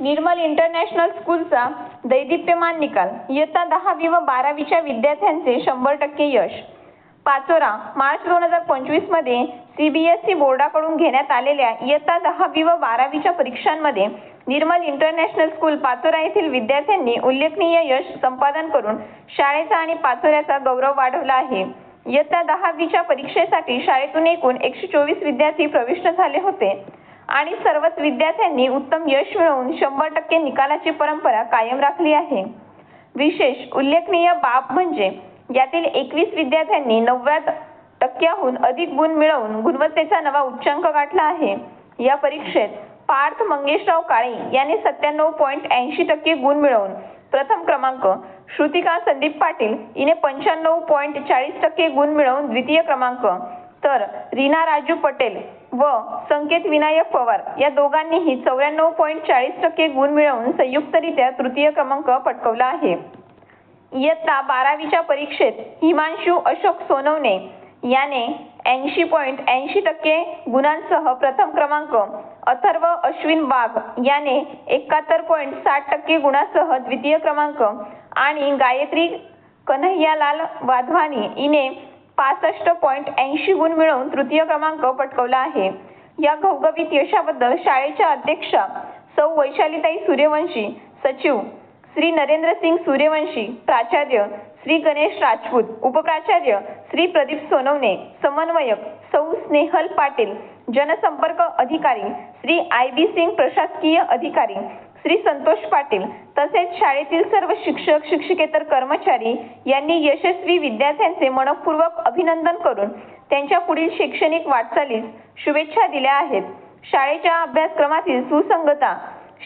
निर्मल international स्कूलचा दैदिप्यमान निकाल. इयत्ता दहावी व बारावीच्या विद्यार्थ्यांचे शंभर टक्के यश. पाचोरा मार्च दोन हजार पंचवीसमध्ये सीबीएसई बोर्डाकडून घेण्यात आलेल्या इयत्ता दहावी व बारावीच्या परीक्षांमध्ये निर्मल इंटरनॅशनल स्कूल पाचोरा येथील विद्यार्थ्यांनी उल्लेखनीय यश संपादन करून शाळेचा आणि पाचोऱ्याचा गौरव वाढवला आहे. इयत्ता दहावीच्या परीक्षेसाठी शाळेतून एकूण एकशे चोवीस विद्यार्थी प्रविष्ट झाले होते. आणि सर्वच विद्यार्थ्यांनी उत्तम यश मिळवून शंभर टक्के निकालाची परंपरा कायम राखली आहे. विशेष उल्लेखनीय बाब म्हणजे यातील एकवीस विद्यार्थ्यांनी नव्वद टक्क्याहून अधिक गुण मिळवून गुणवत्तेचा नवा उच्चांक गाठला आहे. या परीक्षेत पार्थ मंगेशराव काळे यांनी सत्त्याण्णव पॉईंट ऐंशी टक्के गुण मिळवून प्रथम क्रमांक श्रुतिका संदीप पाटील हिने पंच्याण्णव पॉईंट चाळीस टक्के गुण मिळवून द्वितीय क्रमांक तर रीना राजू पटेल व संकेत विनायक पवार या दोघांनीही चौऱ्याण्णव पॉईंट चाळीस टक्के गुण मिळवून संयुक्तरित्या तृतीय क्रमांक पटकवला आहे. इयत्ता बारावीच्या परीक्षेत हिमांशू अशोक सोनवणे याने ऐंशी पॉईंट ऐंशी टक्के गुणांसह प्रथम क्रमांक अथर्व अश्विन वाघ याने एकाहत्तर पॉईंट साठ टक्के गुणासह द्वितीय क्रमांक आणि गायत्री कन्हैयालाल वाधवानी हिने पासष्ट पॉईंट ऐंशी गुण मिळवून तृतीय क्रमांक पटकवला आहे. या घवघवीत यशाबद्दल शाळेच्या अध्यक्षा सौ वैशालीताई सूर्यवंशी सचिव श्री नरेंद्र सिंग सूर्यवंशी प्राचार्य श्री गणेश राजपूत उपप्राचार्य श्री प्रदीप सोनवणे समन्वयक सौ स्नेहल पाटील जनसंपर्क अधिकारी श्री आय बी सिंग प्रशासकीय अधिकारी श्री संतोष पाटील तसेच शाळेतील सर्व शिक्षक शिक्षकेतर कर्मचारी यांनी यशस्वी विद्यार्थ्यांचे मनपूर्वक अभिनंदन करून त्यांच्या पुढील शैक्षणिक वाटचालीस शुभेच्छा दिल्या आहेत. शाळेच्या अभ्यासक्रमातील सुसंगता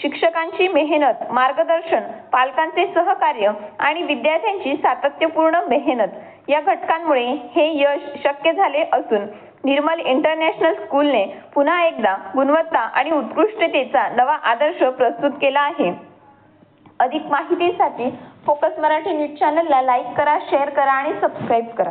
शिक्षकांची मेहनत मार्गदर्शन पालकांचे सहकार्य आणि विद्यार्थ्यांची सातत्यपूर्ण मेहनत या घटकांमुळे हे यश शक्य झाले असून निर्मल इंटरनॅशनल स्कूलने पुन्हा एकदा गुणवत्ता आणि उत्कृष्टतेचा नवा आदर्श प्रस्तुत केला आहे. अधिक माहितीसाठी फोकस मराठी न्यूज चॅनलला लाईक करा शेअर करा आणि सबस्क्राईब करा.